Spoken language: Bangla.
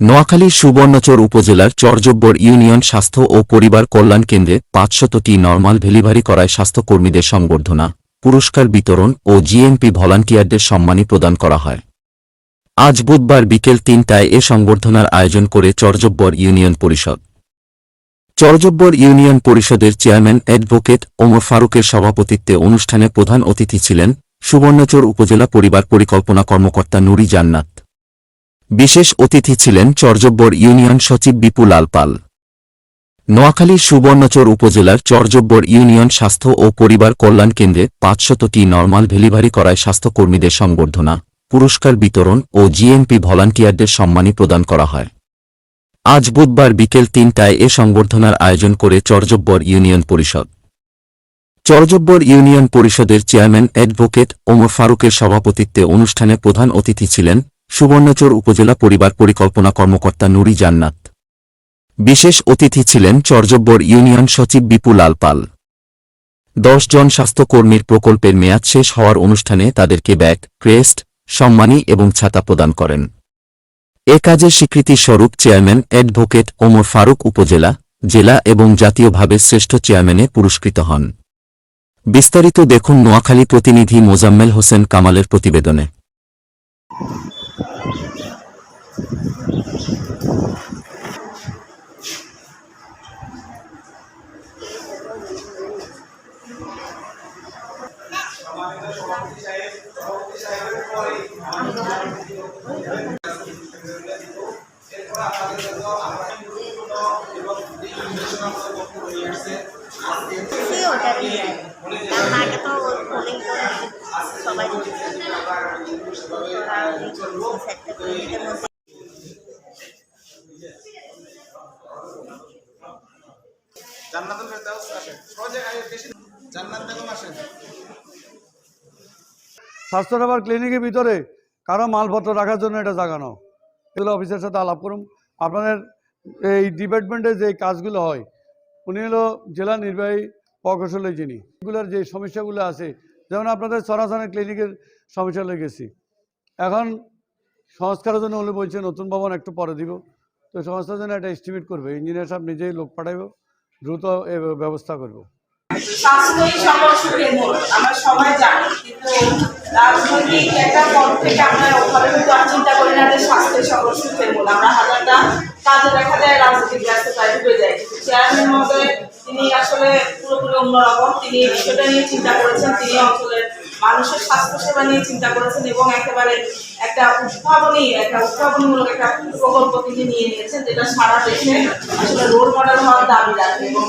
নোয়াখালীর সুবর্ণচর উপজেলার চরজব্বর ইউনিয়ন স্বাস্থ্য ও পরিবার কল্যাণ কেন্দ্রে পাঁচশতটি নরমাল ভেলিভারি করায় স্বাস্থ্যকর্মীদের সংবর্ধনা, পুরস্কার বিতরণ ও জিএমপি ভলান্টিয়ারদের সম্মানী প্রদান করা হয়। আজ বুধবার বিকেল তিনটায় এ সংবর্ধনার আয়োজন করে চরজব্বর ইউনিয়ন পরিষদ। চরজব্বর ইউনিয়ন পরিষদের চেয়ারম্যান অ্যাডভোকেট ওমর ফারুকের সভাপতিত্বে অনুষ্ঠানে প্রধান অতিথি ছিলেন সুবর্ণচর উপজেলা পরিবার পরিকল্পনা কর্মকর্তা নুরি জান্নাত। বিশেষ অতিথি ছিলেন চরজব্বর ইউনিয়ন সচিব বিপুল আলপাল নোয়াখালীর সুবর্ণচর উপজেলার চরজব্বর ইউনিয়ন স্বাস্থ্য ও পরিবার কল্যাণ কেন্দ্রে পাঁচশতটি নরমাল ভেলিভারি করায় স্বাস্থ্যকর্মীদের সংবর্ধনা, পুরস্কার বিতরণ ও জিএমপি ভলান্টিয়ারদের সম্মানী প্রদান করা হয়। আজ বুধবার বিকেল তিনটায় এ সংবর্ধনার আয়োজন করে চরজব্বর ইউনিয়ন পরিষদ। চরজব্বর ইউনিয়ন পরিষদের চেয়ারম্যান অ্যাডভোকেট ওমর ফারুকের সভাপতিত্বে অনুষ্ঠানে প্রধান অতিথি ছিলেন সুবর্ণচর উপজেলা পরিবার পরিকল্পনা কর্মকর্তা নুরি জান্নাত। বিশেষ অতিথি ছিলেন চরজব্বর ইউনিয়ন সচিব বিপুল আলপাল। দশ জন স্বাস্থ্যকর্মীর প্রকল্পের মেয়াদ শেষ হওয়ার অনুষ্ঠানে তাদেরকে ব্যাগ, ক্রেস্ট, সম্মানী এবং ছাতা প্রদান করেন। এ কাজের স্বীকৃতি স্বরূপ চেয়ারম্যান অ্যাডভোকেট ওমর ফারুক উপজেলা, জেলা এবং জাতীয়ভাবে শ্রেষ্ঠ চেয়ারম্যানে পুরস্কৃত হন। বিস্তারিত দেখুন নোয়াখালী প্রতিনিধি মোজাম্মেল হোসেন কামালের প্রতিবেদনে। সে ওটা দিয়ে তার মাকে তো বলেই তো সবাই ওরা ওই সেটটা করে দিতে বলছে জান্নাতুল ফেরদাউস আসেন। সহজে বেশি জান্নাত বেগম আসেন। স্বাস্থ্য সেবার ক্লিনিকের ভিতরে কারও মালপত্র রাখার জন্য এটা জাগানো। এগুলো অফিসের সাথে আলাপ করুন। আপনাদের এই ডিপার্টমেন্টে যে কাজগুলো হয়, উনি হলো জেলা নির্বাহী প্রকৌশলী যিনি। এগুলোর যে সমস্যাগুলো আছে, যেমন আপনাদের সরাসরি ক্লিনিকের সমস্যা লেগেছি এখন সংস্কারের জন্য উনি বলছে নতুন ভবন একটু পরে দিব। তো সংস্থার জন্য একটা এস্টিমেট করবে। ইঞ্জিনিয়ার সাহেব নিজেই লোক পাঠাইব, দ্রুত ব্যবস্থা করব। স্বাস্থ্যই আমরা সবাই জানি, কিন্তু রাজনৈতিক একটা পদ থেকে আমরা ওভাবে কিন্তু আর চিন্তা করি না যে স্বাস্থ্যই সকল সুখের মূল আমরা হাজারটা কাজে দেখা যায়, রাজনৈতিক ব্যস্ততায় ডুবে যায়। কিন্তু চেয়ারম্যান মহোদয়, তিনি আসলে পুরোপুরি অন্যরকম। তিনি বিষয়টা নিয়ে চিন্তা করেছেন। তিনি অঞ্চলের মানুষের স্বাস্থ্য সেবা নিয়ে চিন্তা করেছেন এবং একেবারে একটা উদ্ভাবনী, একটা উদ্ভাবনীমূলক একটা প্রকল্প তিনি নিয়ে নিয়েছেন, যেটা সারা দেশে আসলে রোল মডেল হওয়ার দাবি রাখে এবং